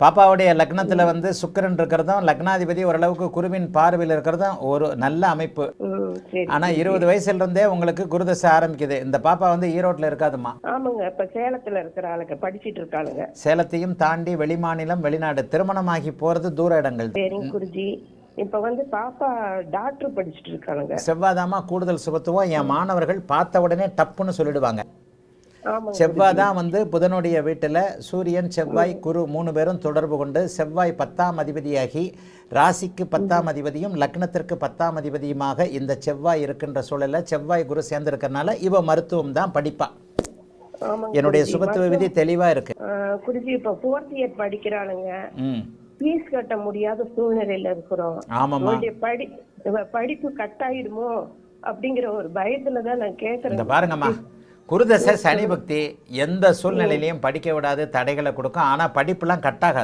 பாப்பாவுடைய லக்னத்துல வந்து சுக்கிரன் இருக்கிறதும் லக்னாதிபதி ஓரளவுக்கு குருவின் பார்வையில் இருக்கிறதும் ஒரு நல்ல அமைப்பு. ஆனா இருபது வயசுல இருந்தே உங்களுக்கு குருதசை ஆரம்பிக்குது. இந்த பாப்பா வந்து ஈரோட்ல இருக்காதுமா ஆமாங்க இப்ப சேலத்துல இருக்கிற ஆளுங்க படிச்சிட்டு இருக்காளுங்க. சேலத்தையும் தாண்டி வெளிமாநிலம் வெளிநாடு திருமணமாகி போறது தூர இடங்கள். குருஜி. இப்ப வந்து பாப்பா டாக்டர் படிச்சிட்டு இருக்காளுங்க. செவ்வாதாமா கூடுதல் சுபத்துவம். என் மாணவர்கள் பார்த்த உடனே டப்புன்னு சொல்லிடுவாங்க. செவ்வாய் தான் வந்து புதனுடைய வீட்டில் சூரியன் செவ்வாய் குரு மூணு பேரும் தொடர்பு கொண்டு செவ்வாய் பத்தாம் அதிபதியாகி ராசிக்கு பத்தாம் அதிபதியும் லக்னத்திற்கு பத்தாம் அதிபதியுமாக இந்த செவ்வாய் இருக்கின்ற சூழல்ல செவ்வாய் குரு சேர்ந்திருக்கறனால இவ மருத்துவம் தான் படிப்பா. என்னுடைய. சுபத்துவ விதி தெளிவா இருக்கு. குருஜி இப்ப ஃபோர்த் இயர் படிக்கிறாளுங்க. ம். ஃபீஸ் கட்ட முடியாத சூழ்நிலையில இருக்கிறோம். உங்களுடைய படி படிப்பு கட் ஆயிடுமோ அப்படிங்கிற ஒரு பயத்துல தான் நான் இந்த கேக்குறேன் பாருங்கம்மா. குருதசை சனி பக்தி எந்த சூழ்நிலையிலையும் படிக்க விடாது தடைகளை கொடுக்கும். ஆனா படிப்புலாம் கட்டாகாது.